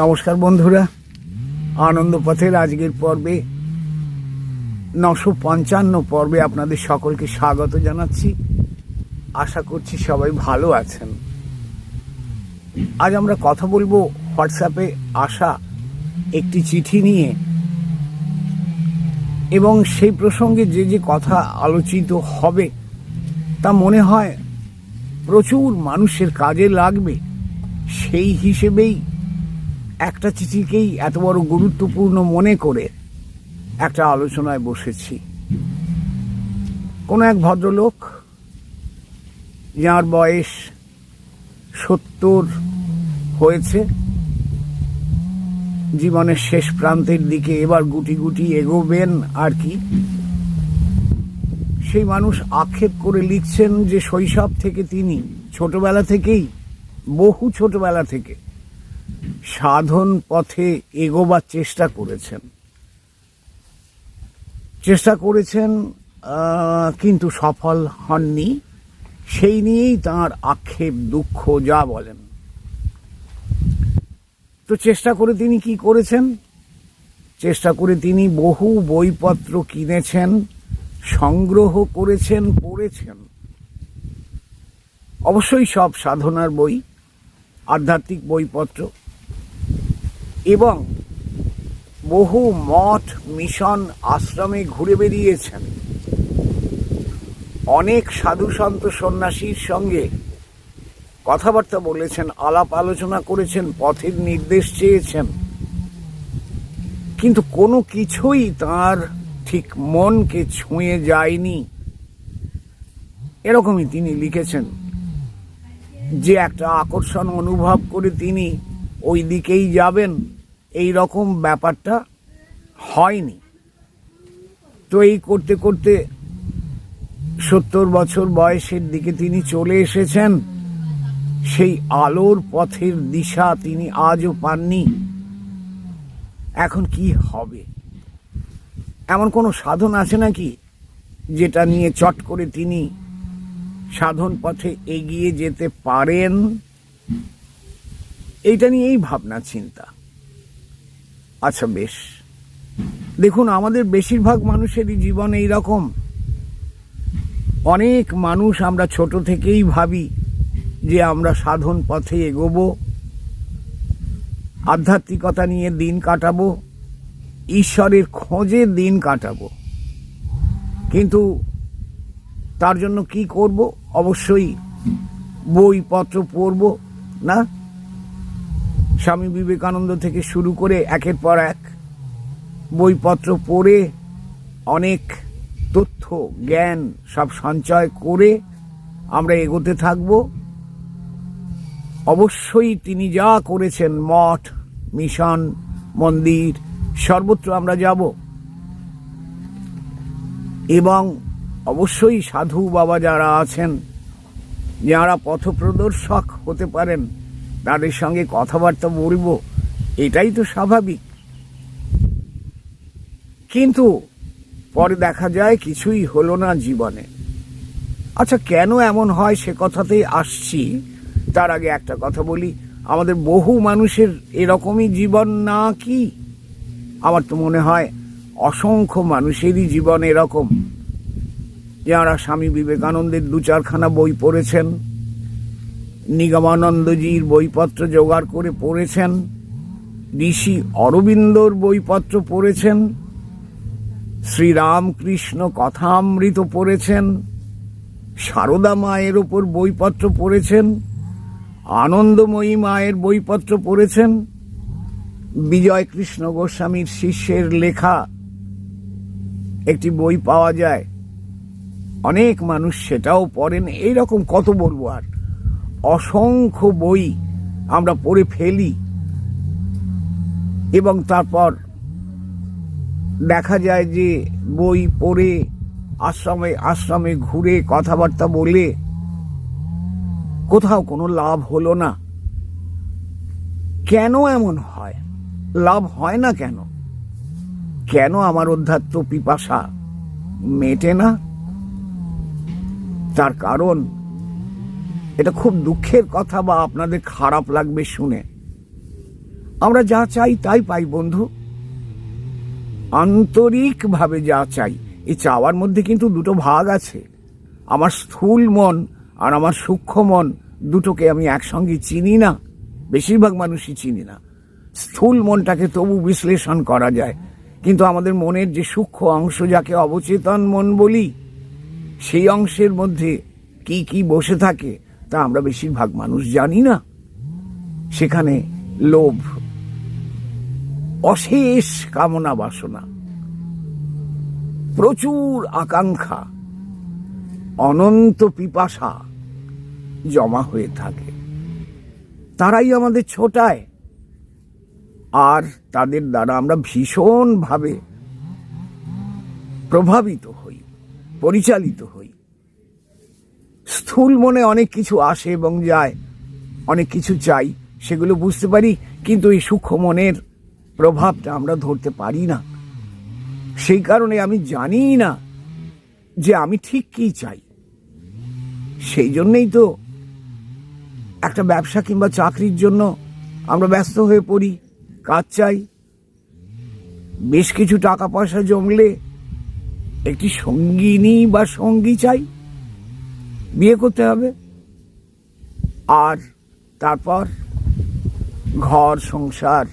নমস্কার বন্ধুরা। আনন্দ পথের আজকের পর্বে, নশো পঞ্চান্ন পর্বে আপনাদের সকলকে স্বাগত জানাচ্ছি। আশা করছি সবাই ভালো আছেন। আজ আমরা কথা বলব হোয়াটসঅ্যাপে আসা একটি চিঠি নিয়ে এবং সেই প্রসঙ্গে যে যে কথা আলোচিত হবে, তা মনে হয় প্রচুর মানুষের কাজে লাগবে। সেই হিসেবেই একটা চিঠিকেই এত বড় গুরুত্বপূর্ণ মনে করে একটা আলোচনায় বসেছি। কোনো এক ভদ্রলোক, যার বয়স সত্তর হয়েছে, জীবনের শেষ প্রান্তের দিকে এবার গুটি গুটি এগোবেন আর কি, সেই মানুষ আক্ষেপ করে লিখছেন যে শৈশব থেকে তিনি ছোটবেলা থেকেই, বহু ছোটবেলা থেকে সাধন পথে এগোবার চেষ্টা করেছেন। চেষ্টা করেছেন কিন্তু সফল হননি। সেই নিয়েই তার আক্ষেপ, দুঃখ, যা বলেন। তো চেষ্টা করে তিনি কি করেছেন? চেষ্টা করে তিনি বহু বইপত্র কিনেছেন, সংগ্রহ করেছেন, পড়েছেন। অবশ্যই সব সাধনার বই, আধ্যাত্মিক বইপত্র। এবং বহু মঠ, মিশন, আশ্রমে ঘুরে বেরিয়েছেন অনেক সাধু সন্ত সন্ন্যাসীর সঙ্গে কথাবার্তা বলেছেন, আলাপ আলোচনা করেছেন, পথের নির্দেশ চেয়েছেন। কিন্তু কোনো কিছুই তার ঠিক মনকে ছুঁয়ে যায়নি। এরকমই তিনি লিখেছেন, যে একটা আকর্ষণ অনুভব করে তিনি ওই দিকেই যাবেন এই রকম ব্যাপারটা হয়নি। তো এই করতে করতে সত্তর বছর বয়সের দিকে তিনি চলে এসেছেন। সেই আলোর পথের দিশা তিনি আজও পাননি। এখন কি হবে? এমন কোনো সাধন আছে নাকি যেটা নিয়ে চট করে তিনি সাধন পথে এগিয়ে যেতে পারেন? এইটা নিয়েই ভাবনা, চিন্তা। আচ্ছা বেশ। দেখুন, আমাদের বেশিরভাগ মানুষেরই জীবন এই রকম অনেক মানুষ আমরা ছোট থেকেই ভাবি যে আমরা সাধন পথে এগোবো, আধ্যাত্মিকতা নিয়ে দিন কাটাবো, ঈশ্বরের খোঁজে দিন কাটাবো। কিন্তু তার জন্য কি করব? অবশ্যই বইপত্র পড়ব, না? স্বামী বিবেকানন্দ থেকে শুরু করে একের পর এক বইপত্র পড়ে অনেক তথ্য, জ্ঞান সব সঞ্চয় করে আমরা এগোতে থাকব। অবশ্যই তিনি যা করেছেন, মঠ, মিশন, মন্দির, সর্বত্র আমরা যাব। এবং অবশ্যই সাধু বাবা যারা আছেন, যারা পথপ্রদর্শক হতে পারেন তাদের সঙ্গে কথাবার্তা বলব, এটাই তো স্বাভাবিক। কিন্তু পরে দেখা যায় কিছুই হলো না জীবনে। আচ্ছা কেন এমন হয় সে কথাতেই আসছি? তার আগে একটা কথা বলি, আমাদের বহু মানুষের এরকমই জীবন না কি? আমার তো মনে হয় অসংখ্য মানুষেরই জীবন এরকম। যারা স্বামী বিবেকানন্দের দু চারখানা বই পড়েছেন নিগমানন্দজির বইপত্র জোগাড় করে পড়েছেন, ঋষি অরবিন্দর বইপত্র পড়েছেন, শ্রীরামকৃষ্ণ কথামৃত পড়েছেন, সারদা মায়ের ওপর বইপত্র পড়েছেন, আনন্দময়ী মায়ের বইপত্র পড়েছেন বিজয় কৃষ্ণ গোস্বামীর শিষ্যের লেখা একটি বই পাওয়া যায়। অনেক মানুষ সেটাও পড়েন, এইরকম কত বলব আর অসংখ্য বই আমরা পড়ে ফেলি। এবং তারপর দেখা যায় যে বই পড়ে, আশ্রমে আশ্রমে ঘুরে কথাবার্তা বলে কোথাও কোনো লাভ হলো না। কেন এমন হয়? লাভ হয় না কেন? কেন আমার অধ্যাত্ম পিপাসা মেটে না? তার কারণ এটা খুব দুঃখের কথা বা আপনাদের খারাপ লাগবে শুনে। আমরা যা চাই তাই পাই বন্ধু। আন্তরিকভাবে যা চাই, এই চাওয়ার মধ্যে কিন্তু দুটো ভাগ আছে। আমার স্থূল মন আর আমার সূক্ষ্ম মন দুটোকে আমি একসঙ্গে চিনি না, বেশিরভাগ মানুষই চিনি না। স্থূল মনটাকে তবু বিশ্লেষণ করা যায়। কিন্তু আমাদের মনের যে সূক্ষ্ম অংশ যাকে অবচেতন মন বলি, সেই অংশের মধ্যে কি কি বসে থাকে তা আমরা বেশিরভাগ মানুষ জানি না। সেখানে লোভ, অশেষ কামনা বাসনা, প্রচুর আকাঙ্ক্ষা, অনন্ত পিপাসা জমা হয়ে থাকে। তারাই আমাদের ছোটায়। আর তাদের দ্বারা আমরা ভীষণভাবে প্রভাবিত হই, পরিচালিত হই। স্থূল মনে অনেক কিছু আসে এবং যায়, অনেক কিছু চাই, সেগুলো বুঝতে পারি, কিন্তু এই সূক্ষ্ম মনের প্রভাবটা আমরা ধরতে পারি না। সেই কারণে আমি জানি না যে আমি ঠিক কি চাই। সেই জন্যেই তো একটা ব্যবসা কিংবা চাকরির জন্য আমরা ব্যস্ত হয়ে পড়ি, কাজ চাই। বেশ কিছু টাকা পয়সা জমলে একটি সঙ্গিনী বা সঙ্গী চাই। বিয়ে করতে হবে। আর তারপর ঘর, সংসার,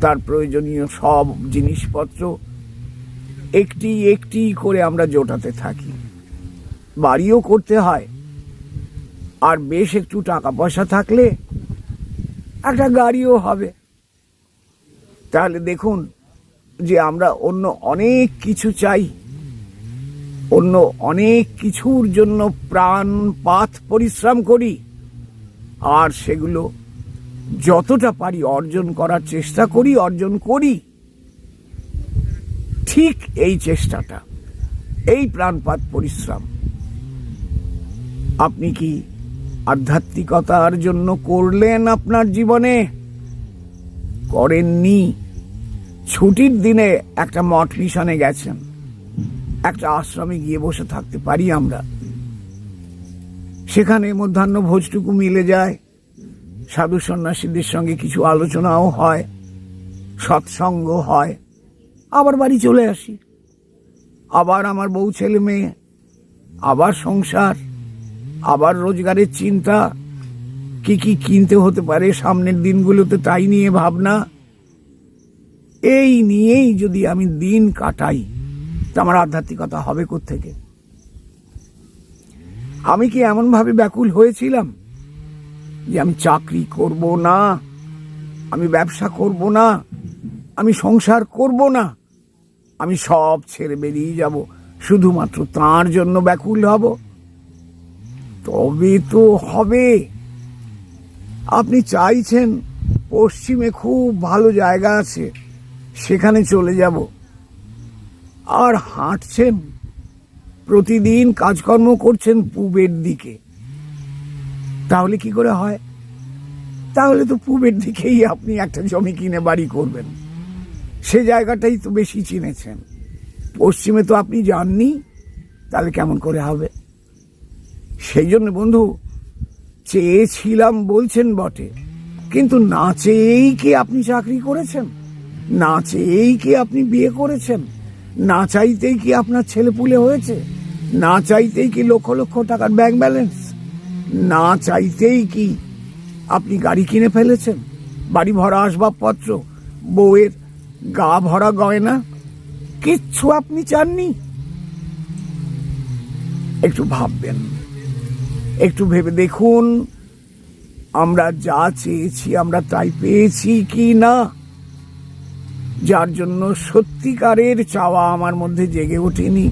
তার প্রয়োজনীয় সব জিনিসপত্র একটি একটি করে আমরা জোটাতে থাকি। বাড়িও করতে হয়। আর বেশ একটু টাকা পয়সা থাকলে একটা গাড়িও হবে। তাহলে দেখুন যে আমরা অন্য অনেক কিছু চাই। অন্য অনেক কিছুর জন্য প্রাণ পাথ পরিশ্রম করি, আর সেগুলো যতটা পারি অর্জন করার চেষ্টা করি, অর্জন করি। ঠিক এই চেষ্টাটা, এই প্রাণপাত পরিশ্রম। আপনি কি আধ্যাত্মিকতার জন্য করলেন আপনার জীবনে? করেননি। ছুটির দিনে একটা মঠ মিশনে গেছেন। একটা আশ্রমে গিয়ে বসে থাকতে পারি আমরা। সেখানে মধ্যাহ্ন ভোজটুকু মিলে যায়। সাধু সন্ন্যাসীদের সঙ্গে কিছু আলোচনাও হয় সৎসঙ্গ হয়। আবার বাড়ি চলে আসি। আবার আমার বউ ছেলে মেয়ে, আবার সংসার, আবার রোজগারের চিন্তা। কি কি কিনতে হতে পারে সামনের দিনগুলোতে তাই নিয়ে ভাবনা। এই নিয়েই যদি আমি দিন কাটাই। তা আমার আধ্যাত্মিকতা হবে থেকে আমি কি এমনভাবে ব্যাকুল হয়েছিলাম যে আমি চাকরি করব না? আমি ব্যবসা করব না? আমি সংসার করব না? আমি সব ছেড়ে বেরিয়ে যাব, শুধুমাত্র তার জন্য ব্যাকুল হব? তবে তো হবে। আপনি চাইছেন পশ্চিমে খুব ভালো জায়গা আছে, সেখানে চলে যাব। আর হাঁটছেন। প্রতিদিন কাজকর্ম করছেন পূবের দিকে। তাহলে কি করে হয়? তাহলে তো পূবের দিকেই আপনি একটা জমি কিনে বাড়ি করবেন। সে জায়গাটাই তো বেশি চিনেছেন। পশ্চিমে তো আপনি যাননি, তাহলে কেমন করে হবে? সেই জন্য বন্ধু, চেয়েছিলাম বলছেন বটে, কিন্তু না চেয়েই কি আপনি চাকরি করেছেন? না চেয়েই কি আপনি বিয়ে করেছেন? না চাইতেই কি আপনার ছেলে পুলে হয়েছে? না চাইতেই কি লক্ষ লক্ষ টাকার ব্যাংক ব্যালেন্স না চাইতেই কি আপনি গাড়ি কিনে ফেলেছেন? বাড়ি ভরা আসবাবপত্র, বউয়ের গা ভরা গয়না? কিচ্ছু আপনি চাননি? একটু ভাববেন। একটু ভেবে দেখুন, আমরা যা চেয়েছি, আমরা তাই পেয়েছি কি না? যার জন্য সত্যিকারের চাওয়া আমার মধ্যে জেগে ওঠেনি।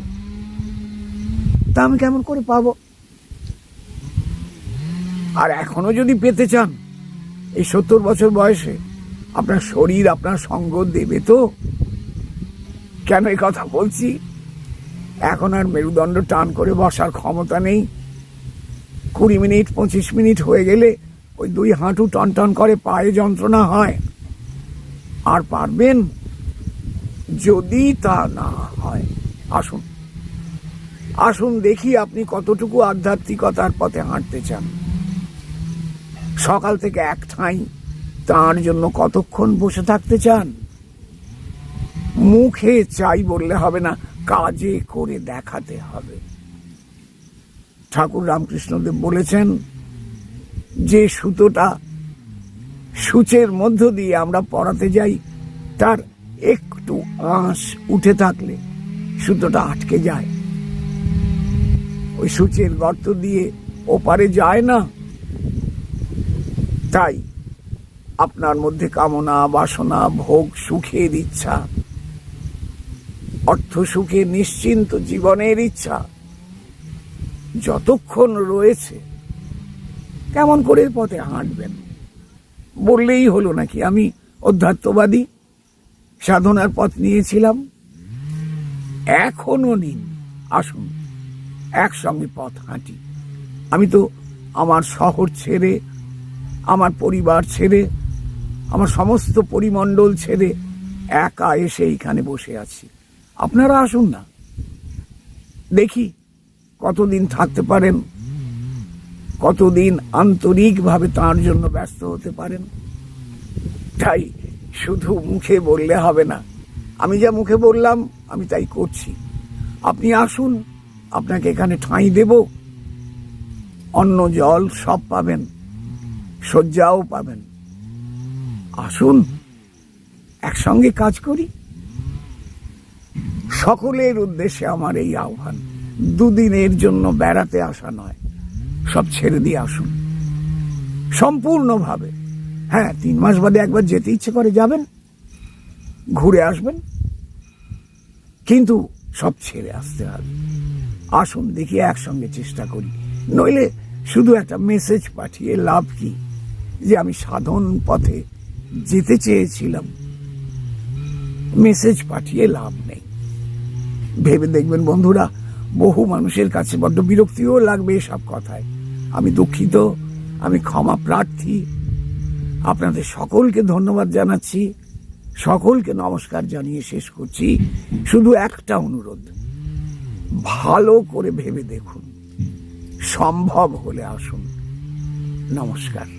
তা আমি কেমন করে পাবো? আর এখনও যদি পেতে চান, এই সত্তর বছর বয়সে আপনার শরীর, আপনার সঙ্গ দেবে তো? কেন এই কথা বলছি? এখন আর মেরুদণ্ড টান করে বসার ক্ষমতা নেই। কুড়ি মিনিট, পঁচিশ মিনিট হয়ে গেলে ওই দুই হাঁটু টন টন করে পায়ে যন্ত্রণা হয়। আর পারবেন যদি তা না হয়। আসুন। আসুন দেখি আপনি কতটুকু আধ্যাত্মিকতার পথে হাঁটতে চান। সকাল থেকে এক ঠাঁই তার জন্য কতক্ষণ বসে থাকতে চান? মুখে চাই বললে হবে না, কাজে করে দেখাতে হবে। ঠাকুর রামকৃষ্ণদেব বলেছেন, যে সুতোটা সূচের মধ্য দিয়ে আমরা পড়াতে যাই, তার একটু আঁশ উঠে থাকলে সুতোটা আটকে যায়। ওই সূচের গর্ত দিয়ে ওপারে যায় না। তাই আপনার মধ্যে কামনা, বাসনা, ভোগ, সুখের ইচ্ছা, অর্থ সুখে নিশ্চিন্ত জীবনের ইচ্ছা যতক্ষণ রয়েছে, কেমন করে পথে হাঁটবেন? বললেই হলো নাকি। আমি অধ্যাত্মবাদী, সাধনার পথ নিয়েছিলাম। এখনও নিন, আসুন, একসঙ্গে পথ হাঁটি। আমি তো আমার শহর ছেড়ে, আমার পরিবার ছেড়ে, আমার সমস্ত পরিমণ্ডল ছেড়ে একা এসে এইখানে বসে আছি। আপনারা আসুন না। দেখি কতদিন থাকতে পারেন। কতদিন আন্তরিকভাবে তার জন্য ব্যস্ত হতে পারেন? তাই শুধু মুখে বললে হবে না। আমি যা মুখে বললাম, আমি তাই করছি। আপনি আসুন, আপনাকে এখানে ঠাঁই দেব। অন্ন, জল সব পাবেন, শয্যাও পাবেন। আসুন, একসঙ্গে কাজ করি। সকলের উদ্দেশ্যে আমার এই আহ্বান, দুদিনের জন্য বেড়াতে আসা নয়। সব ছেড়ে দিয়ে আসুন। সম্পূর্ণভাবে। হ্যাঁ তিন মাস বাদে একবার যেতে ইচ্ছে করে যাবেন, ঘুরে আসবেন। কিন্তু সব ছেড়ে আসতে হবে। আসুন, দেখি একসঙ্গে চেষ্টা করি। নইলে শুধু একটা মেসেজ পাঠিয়ে লাভ কি? যে আমি সাধন পথে যেতে চেয়েছিলাম। মেসেজ পাঠিয়ে লাভ নেই। ভেবে দেখবেন বন্ধুরা বহু মানুষের কাছে বড্ড বিরক্তিও লাগবে এসব কথায়। আমি দুঃখিত, আমি ক্ষমা প্রার্থী। আপনাদের সকলকে ধন্যবাদ জানাচ্ছি, সকলকে নমস্কার জানিয়ে শেষ করছি। শুধু একটা অনুরোধ, ভালো করে ভেবে দেখুন, সম্ভব হলে আসুন। নমস্কার।